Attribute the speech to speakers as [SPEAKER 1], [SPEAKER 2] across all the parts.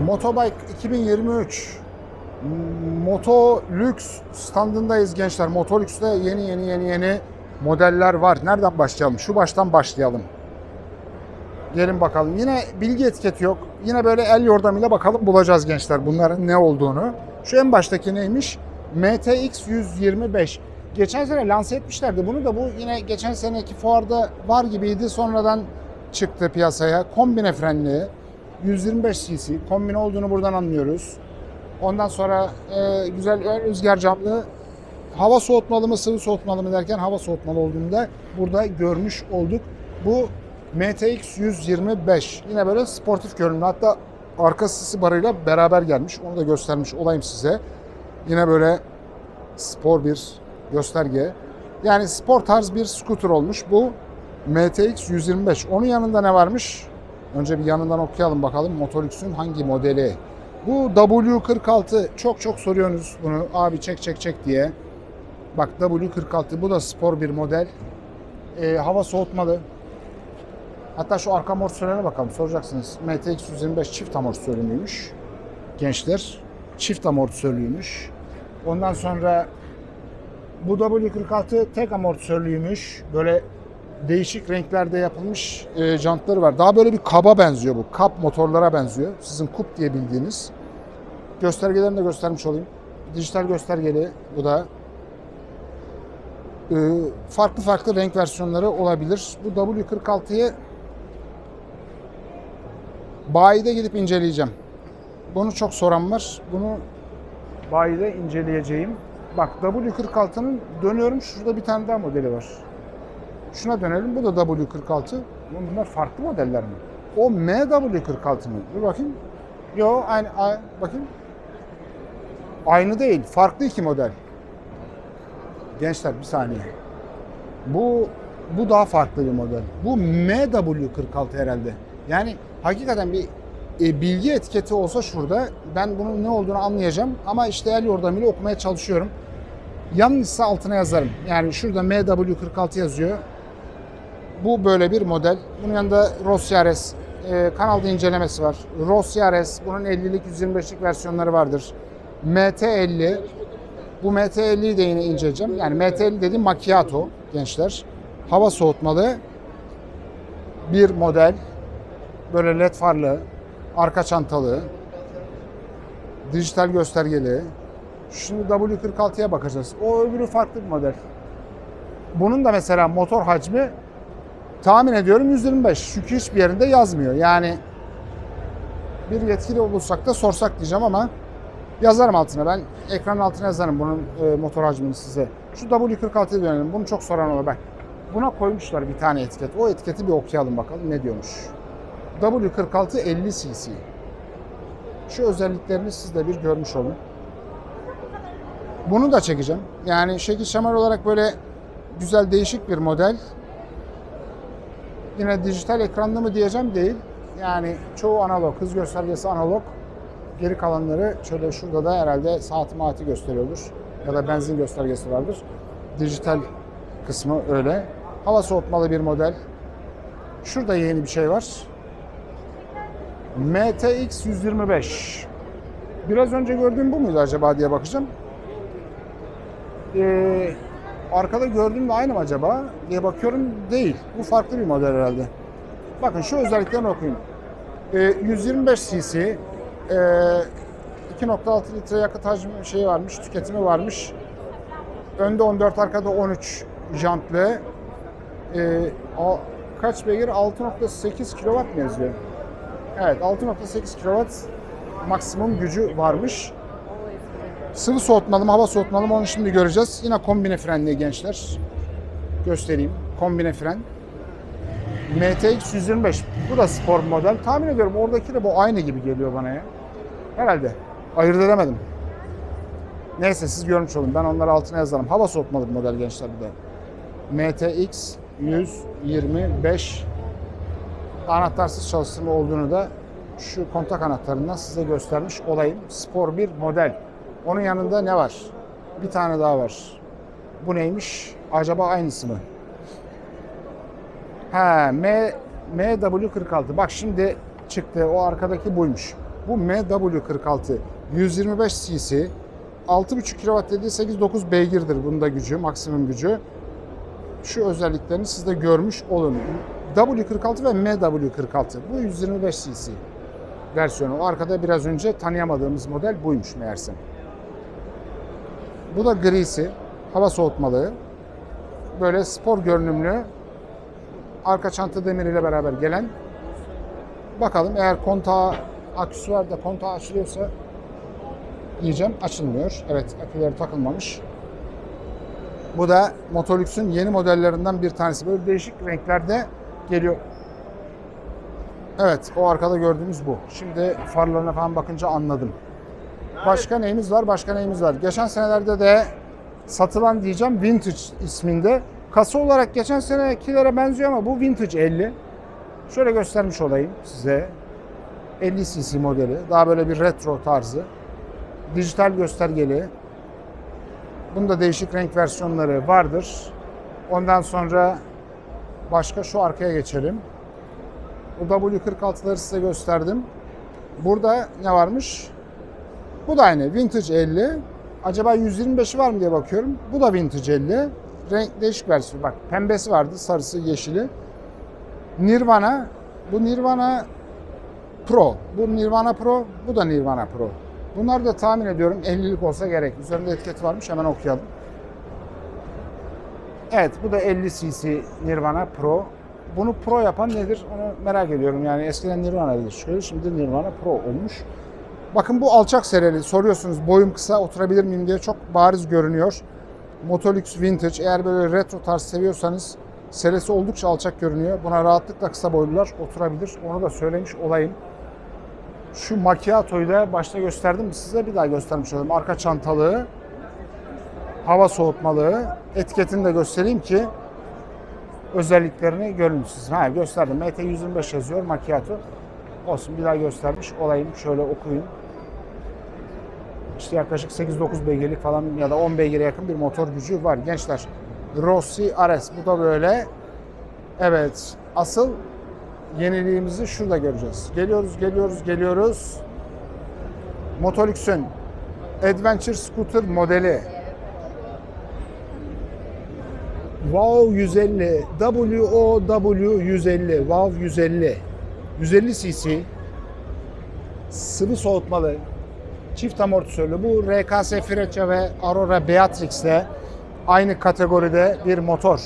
[SPEAKER 1] Motobike 2023 Moto Lux standındayız gençler. Moto Lux'te yeni yeni yeni yeni modeller var. Nereden başlayalım? Şu baştan başlayalım. Gelin bakalım. Yine bilgi etiketi yok. Yine böyle el yordamıyla bakalım bulacağız gençler bunların ne olduğunu. Şu en baştaki neymiş? MTX 125. Geçen sene lanse etmişlerdi bunu da bu yine geçen seneki fuarda var gibiydi. Sonradan çıktı piyasaya. Kombine frenli. 125 cc. Kombine olduğunu buradan anlıyoruz. Ondan sonra e, güzel rüzgar camlı hava soğutmalı mı sıvı soğutmalı mı derken hava soğutmalı olduğunu da burada görmüş olduk. Bu MTX 125 yine böyle sportif görünümlü hatta arka sisi barıyla beraber gelmiş onu da göstermiş olayım size. Yine böyle spor bir gösterge. Yani spor tarz bir scooter olmuş bu MTX 125. Onun yanında ne varmış? Önce bir yanından okuyalım bakalım Motolux'un hangi modeli? Bu W46 çok çok soruyorsunuz bunu abi çek çek çek diye. Bak W46 bu da spor bir model. Ee, hava soğutmalı. Hatta şu arka amortisörlerine bakalım soracaksınız. MTX 125 çift amortisörlüymüş. Gençler çift amortisörlüymüş. Ondan sonra bu W46 tek amortisörlüymüş. Böyle değişik renklerde yapılmış e, jantları var. Daha böyle bir kaba benziyor bu. Kap motorlara benziyor. Sizin kup diye bildiğiniz. Göstergelerini de göstermiş olayım. Dijital göstergeli bu da. E, farklı farklı renk versiyonları olabilir. Bu W46'yı bayide gidip inceleyeceğim. Bunu çok soran var. Bunu bayide inceleyeceğim. Bak W46'nın dönüyorum şurada bir tane daha modeli var. Şuna dönelim. Bu da W46. Oğlum Bunlar farklı modeller mi? O MW46 mı? Dur bakayım. Yo aynı, aynı bakayım. Aynı değil. Farklı iki model. Gençler bir saniye. Bu bu daha farklı bir model. Bu MW46 herhalde. Yani hakikaten bir e, bilgi etiketi olsa şurada ben bunun ne olduğunu anlayacağım ama işte el yordamıyla okumaya çalışıyorum. Yanlışsa altına yazarım. Yani şurada MW46 yazıyor. Bu böyle bir model. Bunun yanında Rosyares e, kanalda incelemesi var. Rosyares bunun 50'lik 125'lik versiyonları vardır. MT50 bu MT50'yi de yine inceleyeceğim. Yani MT50 dediğim macchiato gençler. Hava soğutmalı bir model. Böyle led farlı, arka çantalı, dijital göstergeli. Şimdi W46'ya bakacağız. O öbürü farklı bir model. Bunun da mesela motor hacmi tahmin ediyorum 125. Çünkü hiçbir yerinde yazmıyor. Yani bir yetkili bulsak da sorsak diyeceğim ama yazarım altına. Ben ekranın altına yazarım bunun e, motor hacmini size. Şu W46'ya dönelim. Bunu çok soran olur. Bak buna koymuşlar bir tane etiket. O etiketi bir okuyalım bakalım ne diyormuş. W46 50 cc. Şu özelliklerini siz de bir görmüş olun. Bunu da çekeceğim. Yani şekil şemal olarak böyle güzel değişik bir model. Yine dijital ekranlı mı diyeceğim değil. Yani çoğu analog, hız göstergesi analog. Geri kalanları şöyle şurada da herhalde saat maati gösteriyordur. Ya da benzin göstergesi vardır. Dijital kısmı öyle. Hava soğutmalı bir model. Şurada yeni bir şey var. MTX 125. Biraz önce gördüğüm bu muydu acaba diye bakacağım. Ee, arkada gördüğüm de aynı mı acaba diye bakıyorum. Değil. Bu farklı bir model herhalde. Bakın şu özelliklerini okuyun. Ee, 125 cc ee, 2.6 litre yakıt hacmi şeyi varmış, tüketimi varmış. Önde 14, arkada 13 jantlı. Ee, a- kaç beygir? 6.8 kW mı yazıyor? Evet, 6.8 kW maksimum gücü varmış. Sıvı soğutmalı mı, hava soğutmalı mı onu şimdi göreceğiz. Yine kombine frenli gençler. Göstereyim. Kombine fren. MTX 125. Bu da spor model. Tahmin ediyorum oradakiyle bu aynı gibi geliyor bana ya. Herhalde. Ayırt edemedim. Neyse siz görmüş olun. Ben onları altına yazarım. Hava soğutmalı bir model gençler bu da. MTX 125 anahtarsız çalıştırma olduğunu da şu kontak anahtarından size göstermiş olayım. Spor bir model. Onun yanında ne var? Bir tane daha var. Bu neymiş? Acaba aynısı mı? Ha, M, MW46. Bak şimdi çıktı. O arkadaki buymuş. Bu MW46 125 cc 6.5 kW dediği 8-9 beygirdir bunda gücü, maksimum gücü. Şu özelliklerini siz de görmüş olun. W46 ve MW46 bu 125 cc versiyonu. O arkada biraz önce tanıyamadığımız model buymuş meğerse. Bu da grisi, hava soğutmalı. Böyle spor görünümlü arka çanta demiriyle beraber gelen. Bakalım eğer kontağı aküsü var da kontağı açılıyorsa diyeceğim açılmıyor. Evet aküleri takılmamış. Bu da Motolüks'ün yeni modellerinden bir tanesi. Böyle değişik renklerde geliyor. Evet o arkada gördüğümüz bu. Şimdi farlarına falan bakınca anladım. Başka neyimiz var? Başka neyimiz var? Geçen senelerde de satılan diyeceğim Vintage isminde. Kasa olarak geçen senekilere benziyor ama bu Vintage 50. Şöyle göstermiş olayım size. 50 cc modeli. Daha böyle bir retro tarzı. Dijital göstergeli. Bunda değişik renk versiyonları vardır. Ondan sonra başka şu arkaya geçelim. Bu W46'ları size gösterdim. Burada ne varmış? Bu da aynı Vintage 50. Acaba 125'i var mı diye bakıyorum. Bu da Vintage 50. Renk değişik versiyon. Bak pembesi vardı, sarısı, yeşili. Nirvana. Bu Nirvana Pro. Bu Nirvana Pro, bu da Nirvana Pro. Bunlar da tahmin ediyorum 50'lik olsa gerek. Üzerinde etiketi varmış hemen okuyalım. Evet bu da 50 cc Nirvana Pro. Bunu Pro yapan nedir onu merak ediyorum. Yani eskiden Nirvana'ydı şöyle şimdi Nirvana Pro olmuş. Bakın bu alçak sereli soruyorsunuz boyum kısa oturabilir miyim diye çok bariz görünüyor. Motolux Vintage eğer böyle retro tarz seviyorsanız serisi oldukça alçak görünüyor. Buna rahatlıkla kısa boylular oturabilir. Onu da söylemiş olayım. Şu macchiato'yu da başta gösterdim size bir daha göstermiş olayım. Arka çantalı, hava soğutmalı. Etiketini de göstereyim ki özelliklerini görün siz. Ha gösterdim. MT125 yazıyor macchiato. Olsun bir daha göstermiş olayım. Şöyle okuyun. İşte yaklaşık 8-9 beygirlik falan ya da 10 beygire yakın bir motor gücü var gençler. Rossi Ares bu da böyle. Evet asıl yeniliğimizi şurada göreceğiz. Geliyoruz, geliyoruz, geliyoruz. Motolüks'ün Adventure Scooter modeli. WOW 150, WOW 150, WOW 150. 150 cc. Sıvı soğutmalı. Çift amortisörlü. Bu RKS Freccia ve Aurora Beatrix'le aynı kategoride bir motor.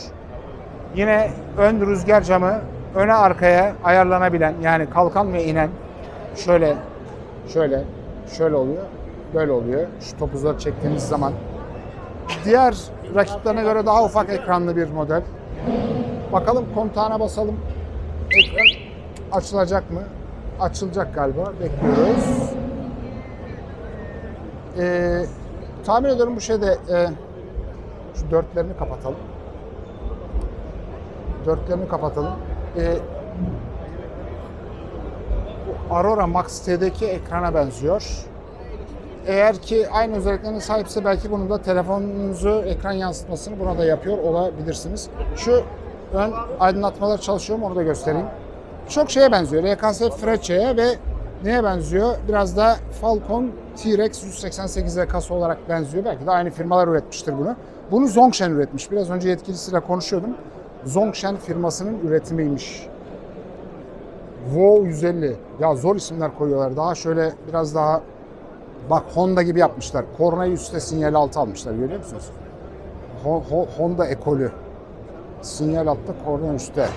[SPEAKER 1] Yine ön rüzgar camı öne arkaya ayarlanabilen yani kalkan ve inen şöyle şöyle şöyle oluyor. Böyle oluyor. Şu topuzları çektiğiniz zaman. Diğer rakiplerine göre daha ufak ekranlı bir model. Bakalım kontağına basalım. Ekran açılacak mı? Açılacak galiba. Bekliyoruz. Ee, tahmin ediyorum bu şeyde e, şu dörtlerini kapatalım. Dörtlerini kapatalım. Ee, bu Aurora Max T'deki ekrana benziyor. Eğer ki aynı özelliklerine sahipse belki bunun da telefonunuzu ekran yansıtmasını buna da yapıyor olabilirsiniz. Şu ön aydınlatmalar çalışıyor mu onu da göstereyim. Çok şeye benziyor. RKS Freccia'ya ve neye benziyor? Biraz da Falcon T-Rex 188'e kasa olarak benziyor. Belki de aynı firmalar üretmiştir bunu. Bunu Zongshen üretmiş. Biraz önce yetkilisiyle konuşuyordum. Zongshen firmasının üretimiymiş. WOW 150. Ya zor isimler koyuyorlar. Daha şöyle biraz daha bak Honda gibi yapmışlar. Kornayı üstte sinyal altı almışlar. Görüyor musunuz? Ho- Ho- Honda ekolü. Sinyal altta, korna üstte.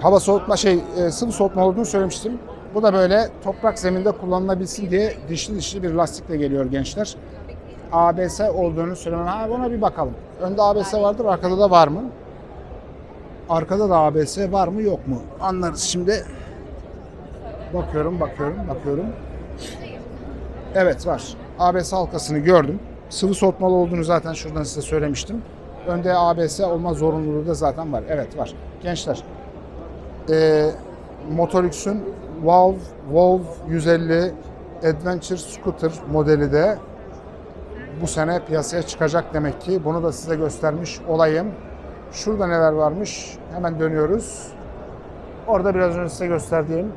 [SPEAKER 1] Hava soğutma şey, e, sıvı soğutma olduğunu söylemiştim. Bu da böyle toprak zeminde kullanılabilsin diye dişli dişli bir lastikle geliyor gençler. ABS olduğunu söylemem. Ha buna bir bakalım. Önde ABS vardır, arkada da var mı? Arkada da ABS var mı yok mu? Anlarız şimdi. Bakıyorum, bakıyorum, bakıyorum. Evet var. ABS halkasını gördüm. Sıvı soğutmalı olduğunu zaten şuradan size söylemiştim. Önde ABS olma zorunluluğu da zaten var. Evet var. Gençler. Ee, Motorix'ün WOW, WOW 150 Adventure Scooter modeli de bu sene piyasaya çıkacak demek ki. Bunu da size göstermiş olayım. Şurada neler varmış? Hemen dönüyoruz. Orada biraz önce size gösterdiğim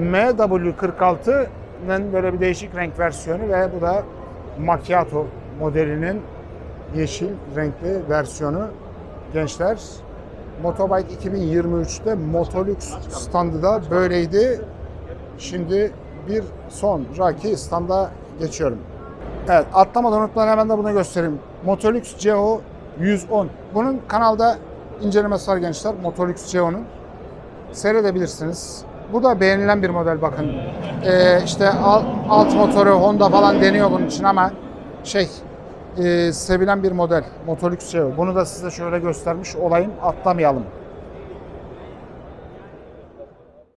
[SPEAKER 1] MW46'nın böyle bir değişik renk versiyonu ve bu da Macchiato modelinin yeşil renkli versiyonu. Gençler Motobike 2023'te Motolux standı da böyleydi. Şimdi bir sonraki standa geçiyorum. Evet atlamadan unutmadan hemen de bunu göstereyim. Motolux CO 110. Bunun kanalda incelemesi var gençler. Motolux CO'nun. Seyredebilirsiniz. Bu da beğenilen bir model bakın. Ee, işte alt, alt motoru Honda falan deniyor bunun için ama şey e, sevilen bir model. Motolux CO. Bunu da size şöyle göstermiş olayım. Atlamayalım.